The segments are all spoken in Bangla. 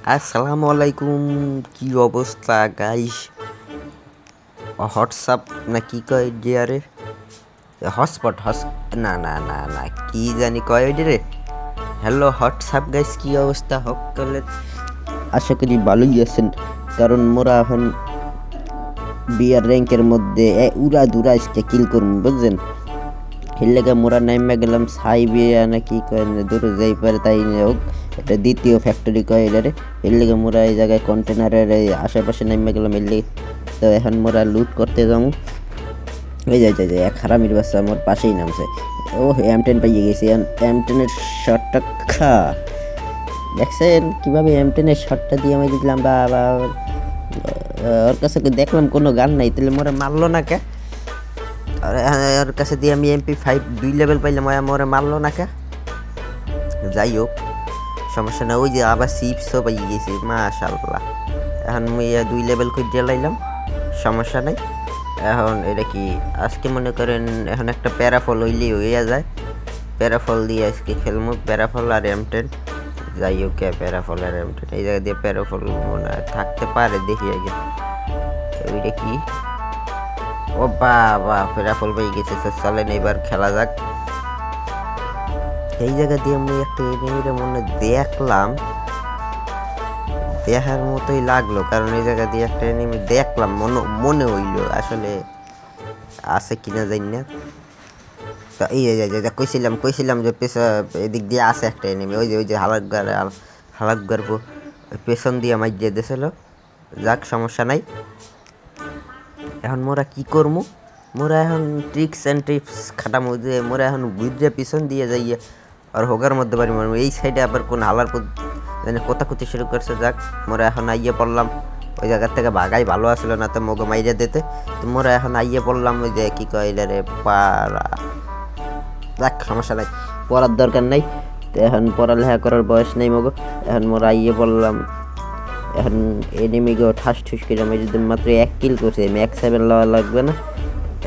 আসসালামু আলাইকুম কি অবস্থা গাইস হোয়াটসঅ্যাপ না কি কয় যে আরে? হটস্পট হস না না না না, কি জানি কয় ওইটি রে? হ্যালো হোয়াটসঅ্যাপ গাইস কি অবস্থা? সকলের আশা করি ভালোই আছেন। কারণ মোরা এখন বিয়ার র্যাঙ্কের মধ্যে উড়া দুরা কিল করুন, বুঝছেন? হিল্লেগে মোরা নাইমা গেলাম সাই বিয়া না কি কয় দূরে যাই পারে তাই হোক এটা দ্বিতীয় ফ্যাক্টরি কয় এলারে এর লেগে মোরা এই জায়গায় কন্টেনারের এই আশেপাশে নাইমা গেলাম এর লেগে তো এখন মোরা লুট করতে যাব এই যে যাই এক হারামির বাচ্চা আমার পাশেই নামছে ও এম টেন পাইয়ে গেছি এম টেনের শর্টটা খা দেখছেন কীভাবে এম টেনের শর্টটা দিয়ে আমি দিলাম বা ওর কাছে দেখলাম কোনো গান নাই তাহলে মোরা মারলো না কে ওর কাছে দিয়ে আমি এমপি ফাইভ দুই লেভেল পাইলাম ওয়া মোরে মারলো না কে? যাই হোক, সমস্যা না ওই যে আবার চিপসও পাই গেছি মাশাল্লাহ এখন মুই দুই লেভেল করে লাইলাম, সমস্যা নাই। এখন এটা কি, আজকে মনে করেন এখন একটা প্যারাফল হইলেই হইয়া যায়। প্যারাফল দিয়ে আজকে খেলব প্যারাফল আর এম টেন যাই হোক প্যারাফল আর এম টেন এই জায়গা দিয়ে প্যারাফল মনে থাকতে পারে দেখি আগে। ওইটা কি? ও বাবা প্যারাফল পেয়ে গেছে চলেন এবার খেলা যাক। এই জায়গা দিয়ে আমি একটা এনিমিরে মনে দেখলাম, দেখার মতোই লাগল, কারণ এই জায়গা দিয়ে একটা এনিমি দেখলাম, মনে মনে হইল আসলে আছে কিনা জানি না। তো এই যে কইছিলাম কইছিলাম যে পেছন, এদিক দিয়ে আছে একটা এনিমি, ওই যে ওই যে হালাকগার হালাকগার পেছন দিয়ে মাই দিয়ে দিয়েছিল। যাক, সমস্যা নাই। এখন মোরা কি করব মোরা এখন ট্রিক্স অ্যান্ড টিপস খাটামো যে মোরা এখন বুঝে পিছন দিয়ে যাইয়ে আর হোগার মধ্যে বাড়ি মারবো এই সাইডে আবার কোন পদ- মানে কোথাকুতি শুরু করছে, যাক, মোরা এখন আইয়ে পড়লাম। ওই জায়গার থেকে বাগাই ভালো আসলো না তো মগো মাইরে দিতে। তো মোরা এখন আইয়ে পড়লাম ওই যে কি কয় রে পাড়া যাক সমস্যা নাই পড়ার দরকার নাই। তো এখন পড়ালেখা করার বয়স নেই মগো। এখন মোরা আইয়ে পড়লাম। এখন এনিমিকে ঠাস ঠুস করে আমি যদি মাত্র এক কিল করছি ম্যাক্স সেভেন লওয়া লাগবে না।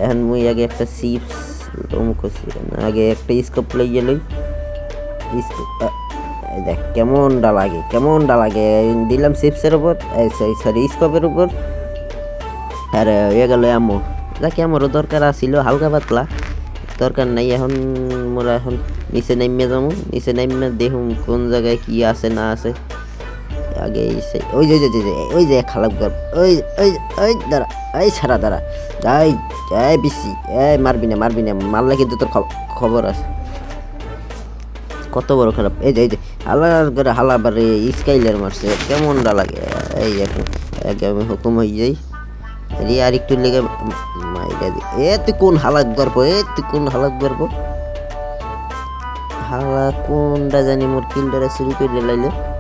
এখন মুই আগে একটা চিপস অমুক করছি, আগে একটা স্কোপ লইয়ে লই। দেখ, কেমনটা লাগে কেমনটা লাগে? দিলাম চিপসের উপর সরি স্কোপের উপর। আর, হয়ে গেল এমো যাকে আমারও দরকার আছিল, হালকা পাতলা। দরকার নাই, এখন মোরা এখন নিচে নামিয়ে যাব, নিচে নামিয়ে দেখুন কোন জায়গায় কি আছে, না আছে। আগে এই সে- ওই যে, ওই যে- খারাপ গল্প ওই ওই ওই দাঁড়া, এই ছাড়া দাঁড়া এই এই বিসি এই মারবি না মারবি না, মারলে কিন্তু তোর খব- খবর আছে। কত বড় খারাপ এই যে এই যে হালার করে হালাবারে স্কাইলার মারছে কেমনটা লাগে, এই এক আমি হুকুম হয়ে যাই। রে আর একটু লেগে মাইরা দি, এ তুই কোন হালাক গর্ব এ তুই কোন হালাক গর্ব হালা কোনটা জানি মোর কিলটারে শুরু করে লাইলে।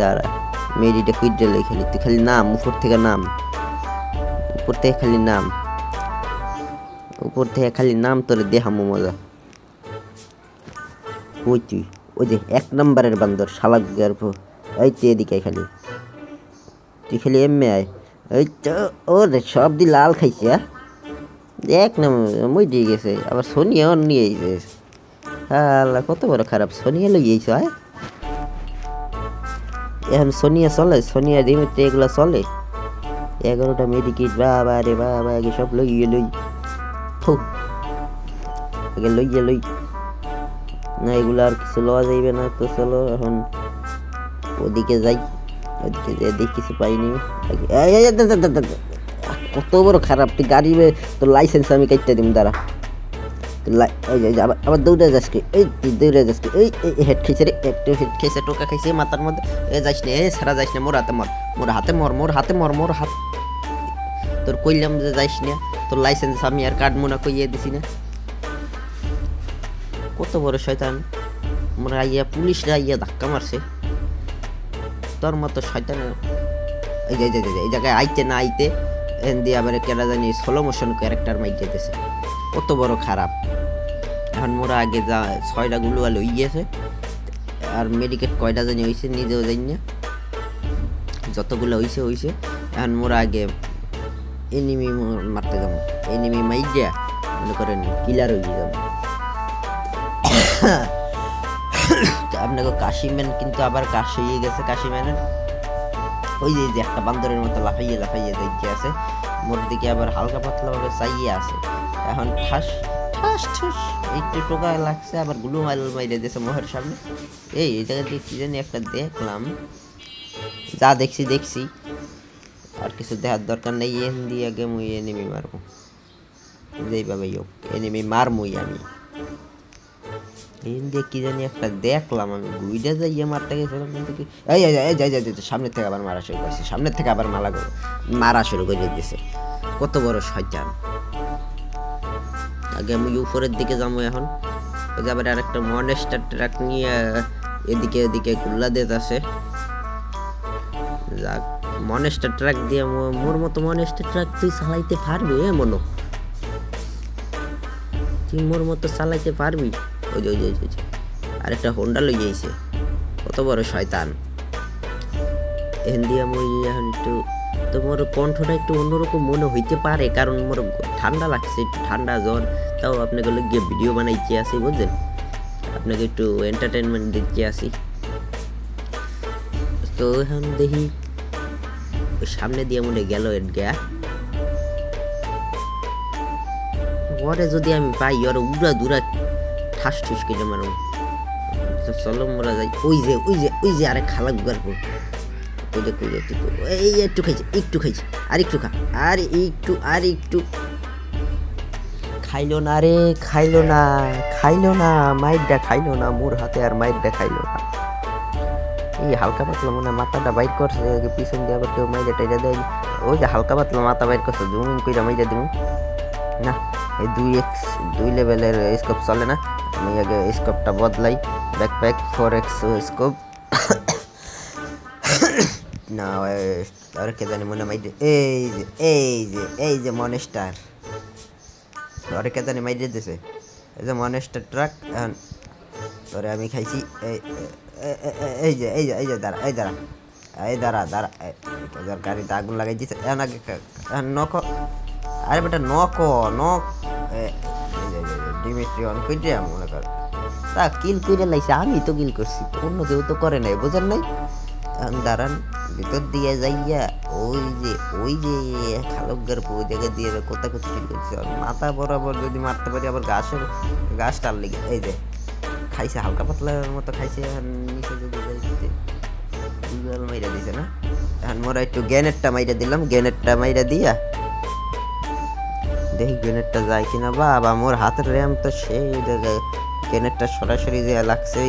দাঁড়া মেডিটা কুইডে লাই খালি। তুই খালি নাম, উপর থেকে নাম। উপর থেকে খালি নাম। উপর থেকে খালি নাম তোরে দেহামো মজা। ওই তুই, ওই যে এক নম্বরের বান্দর শালাক গর্ভ এই তুই এদিকে খালি। তুই খালি এমএ আয়। ওই তো ও রে সব দি লাল খাইছে হ্যাঁ এক নম্বর মই দিয়ে গেছে। আবার সোনিয়াও নিয়ে আইছে। আল্লাহ কত বড় খারাপ, সোনিয়া লই আইছো হ্যাঁ এখন সোনিয়া চলে সোনিয়া রিমিতে এগুলো চলে এগারোটা মেডিকেট বাবা রে বাবা আগে সব গিয়ে লই আগে লই গিয়ে লই না এগুলো আর কিছু লওয়া যাইবে না তো চলো এখন ওদিকে যাই ওদিকে যাই দেখি কিছু পাইনি। কত বড় খারাপ তুই গাড়ি তোর লাইসেন্স আমি কাটতে দিম দাঁড়া আবার দৌড়ে যাস কি? এই দৌড়ে যাস কি? এই হেড খেয়েছে রে একটু হেড খেয়েছে টোকা খাইছে মাথার মধ্যে। এ যাইস না, এ সারা যাইস না, মোর হাতে মর, মোর হাতে মর, মোর হাতে মর, মোর হাত। তোর কইলাম যে যাইস না, তোর লাইসেন্স আমি আর কার্ড মোনা কইয়ে দিছি না। কত বড় শয়তান। মোরা আইয়া পুলিশরা আইয়া ধাক্কা মারছে। তোর মতো শয়তান এই যে, এই জায়গায় আইতে না আইতে, এন দিয়ে আবার কেনা জানি স্লো মোশন ক্যারেক্টার মাইক যেতেছে কত বড় খারাপ। এখন মোরা আগে যা, ছয়টা গুলো লই গিয়েছে। আর মেডিকেট কয়টা জানি হইছে, নিজেও জানি না। যতগুলো হইছে হইছে। এখন মোরা আগে এনিমি মারতে যাব। এনিমি মাইজা মনে করেন কিলার হয়ে যাব। আপনাকে কাশিম্যান কিন্তু আবার কাশ হয়ে গেছে কাশিম্যানের ওই যে যে একটা বান্দরের মতো লাফাইয়ে লাফাইয়ে দেখতে আছে। মোর দিকে আবার হালকা পাতলা ভাবে চাইয়ে আছে। এখন ঠাস ঠাস, ঠুস। একটু টোকা লাগছে, আবার গুলু মাইল মাইরে দিয়েছে মোহের সামনে। এই এই জায়গা দিয়ে কি জানি একটা দেখলাম। যা দেখছি দেখছি। আর কিছু দেখার দরকার নেই, এন দিয়ে আগে মুই এনিমি মারবো। যেইভাবেই হোক এনিমি মারমুই আমি। এন দিয়ে কি জানি একটা দেখলাম আমি, গুইডা যাইয়ে মারতে গেছিলাম, কিন্তু কি এই যাই যাই যাই সামনের থেকে আবার মারা শুরু করছে সামনের থেকে আবার মালা করো মারা শুরু করে দিয়েছে কত বড় শয়তান। আগে আমি উপরের দিকে যাব এখন। ওই আবার আরেকটা মনেস্টার ট্রাক নিয়ে এদিকে এদিকে দিতে আছে যাক মনেস্টার ট্রাক দিয়ে মোর মতো মনেস্টার ট্রাক তুই চালাইতে পারবি এ মনো? তুই মোর মতো চালাইতে পারবি? ওই যে, ওই যে। আরেকটা হোন্ডা লই যাইছে কত বড় শয়তান। এখান দিয়ে এখন একটু তো মোর কণ্ঠটা একটু অন্যরকম মনে হইতে পারে, কারণ মোর ঠান্ডা লাগছে, একটু ঠান্ডা জ্বর। তাও আপনাকে গিয়ে ভিডিও বানাইতে আসি বুঝলেন আপনাকে একটু এন্টারটেনমেন্ট দিতে আসি। তো এখন দেখি সামনে দিয়ে মনে গেল এর গা ওরে যদি আমি পাই ওর উড়া দুরা ঠাস ঠুস করে মারো তো চলো মোরা যাই। ওই যে ওই যে ওই যে আরে খালা গুগার যে তুই কই- এই একটু খাইছে একটু খাইছে। আর একটু খা, আর একটু আর একটু। খাইলো না রে, খাইলো না খাইলো না মাইরটা খাইলো না, মোর হাতে আর মাইরটা খাইলো না। এই হালকা পাতলা মনে মাথাটা বাইর করছে পিছন দিয়ে আবার কেউ মাইরে টাইরা দেয় ওই যে হালকা পাতলা মাথা বাইর করছে, জুমিং কইরা মাইরা দিব না, এই দুই এক্স দুই লেভেলের স্কোপ চলে না। আমি আগে স্কোপটা বদলাই। ব্যাকপ্যাক ফোর এক্স স্কোপ না আর কে জানি মনে মাইরে এই যে এই যে এই যে মনেস্টার ধরে কে জানি মাইরে দিছে এই যে মনেস্টার ট্রাক এখন আমি খাইছি এই এই যে এই যে এই যে দাঁড়া এই দাঁড়া এই দাঁড়া দাঁড়া এই, গাড়িতে আগুন লাগাই দিছে এখন আগে এখন আরে বেটা নক নক ডিমিট্রি অন কইতে মনে কর তা কিল কইরে লাইছে আমি তো কিল করছি অন্য কেউ তো করে নাই বুঝেন নাই এখন দাঁড়ান, ভিতর দিয়ে যাইয়া ওই যে ওই যে খালকগার ওই জায়গা দিয়ে কোথা কোথা কিল করছে? মাথা বরাবর যদি মারতে পারি, আবার গাছের গাছটার লেগে, এই যে, খাইছে, হালকা পাতলার মতো খাইছে আর নিচে যদি গুগল মাইরা দিছে না? এখন মোরা একটু গ্যানেটটা মাইরা দিলাম গ্যানেটটা মাইরা দিয়া, দেখি গ্রেনেডটা যায় কিনা। বাবা, মোর হাতের র্যাম তো সেই জায়গায়, গ্রেনেডটা সরাসরি যে লাগছে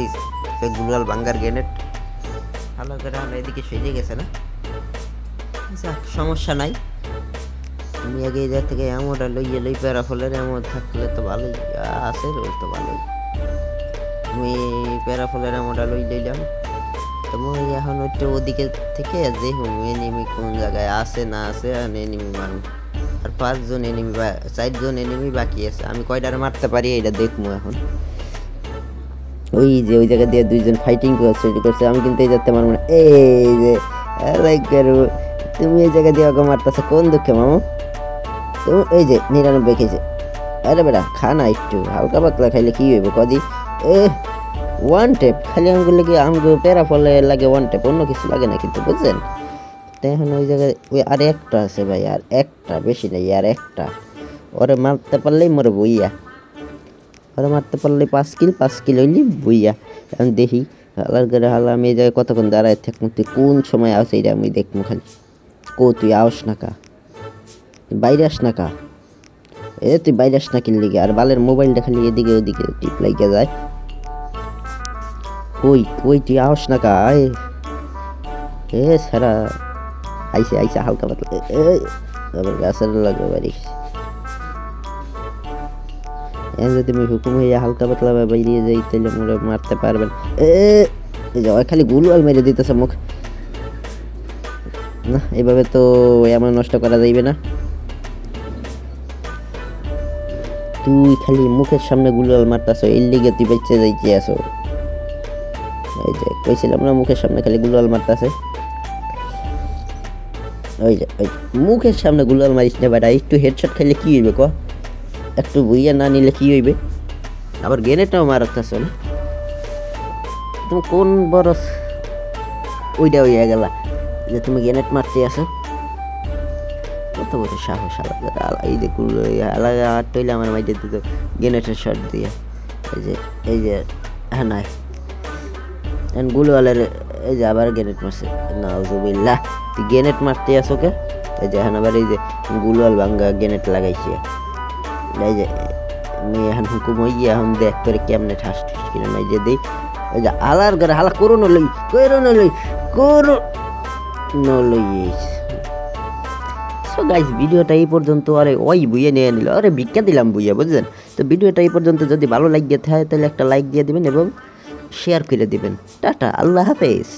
সেই গুগল বাঙ্গার গ্রেনেড। ভালো করে আমরা এদিকে সেজে গেছে না? যাক সমস্যা নাই। আমি আগে জায়গা থেকে এমনটা লইয়ে লই প্যারা ফলের এমন থাকলে তো ভালোই। আছে ওই তো ভালোই। আমি প্যারা ফলের এমনটা লই লইলাম। তো মই এখন ওইটা ওদিকে থেকে দেখুন এনিমি কোন জায়গায় আছে না আছে, আর এনিমি মারুন আর পাঁচজন এনিমি বা, চারজন এনিমি বাকি আছে। আমি কয়টার মারতে পারি এটা দেখব এখন। ওই যে ওই জায়গা দিয়ে দুইজন ফাইটিং করছে করছে। আমি কিন্তু এই যাতে মারবো না। এই যে তুমি এই জায়গা দিয়ে ওকে মারতেছো, কোন দুঃখে মামু? তুমি এই যে, নিরানব্বই খেয়েছে আরে বেটা, খা না একটু, হালকা পাতলা খাইলে কি হইব কদি? এ ওয়ান টেপ খালি আমগুলো লাগে আমগো প্যারা ফলে লাগে ওয়ান টেপ অন্য কিছু লাগে না কিন্তু, বুঝছেন? তো এখন ওই জায়গায়, ওই আর একটা আছে ভাই, আর একটা, বেশি নেই, আর একটা। ওরে মারতে পারলেই মরবো বইয়া ওরে মারতে পারলে পাঁচ কিল পাঁচ কিল হইলি বইয়া। এখন দেখি হালার করে হালা আমি জায়গায় কতক্ষণ দাঁড়ায় থাকব, তুই কোন সময় আসে এটা আমি দেখব খালি। কো, তুই আস না কা? বাইরে আস না কা? এ, তুই বাইরে আস না কিনলি আর বালের মোবাইলটা খালি এদিকে ওদিকে টিপ লাগিয়ে যায়। কই কই, তুই আস না কা? এ, সারা। আইসে আইসে, হালকা পাতলা। আবার গাছের লাগে বাড়ি যদি আমি হুকুম হইয়া হালকা পাতলা বাইরিয়ে যাই তাহলে মোরে মারতে পারবেন। এ খালি গুলওয়াল মেরে দিতেছে মুখ। না এইভাবে তো এমন নষ্ট করা যাইবে না। তুই খালি মুখের সামনে গুলওয়াল মারতাছ, এর লিগে তুই বেঁচে যাইতে আসো এই যে, কইছিলাম না, মুখের সামনে খালি গুলওয়াল মারতাছে। ওই যে, ওই মুখের সামনে গুলাল মারিস না বেটা, একটু হেডশট খাইলে কি হইবে ক? একটু বুইয়া না নিলে কি হইবে আবার গেনেটাও মারাতেছ না তুমি কোন বড় ওইটা হইয়া গেলা যে তুমি গ্রেনেড মারতে আসো কত বড় সাহস আলাদা এই যে কুল আলাদা আর তৈলে আমার মাইজে দিত গ্রেনেডের শট দিয়ে এই যে এই যে হ্যাঁ নাই এখন গুলওয়ালের এই যে আবার গ্রেনেড মারছে নাউজুবিল্লাহ তুই গ্রেনেড মারতে আসো কে এই যে এখন আবার এই যে গুলওয়াল ভাঙ্গা গ্রেনেড লাগাইছে এই যে এখন হুকুম হই গিয়ে এখন দেখ করে কেমনে ঠাস ঠাস কিনে নাই যে দিই। এই যে, আলার ঘরে হালা করো নলই করো নলই করো নলই সো গাইস ভিডিওটা এই পর্যন্ত, আরে ওই বুইয়ে নিয়ে নিল, আরে ভিক্ষা দিলাম বুইয়া বুঝলেন তো ভিডিওটা এই পর্যন্ত যদি ভালো লাগিয়ে থাকে তাহলে একটা লাইক দিয়ে দিবেন এবং শেয়ার করে দিবেন। টাটা, আল্লাহ হাফেজ।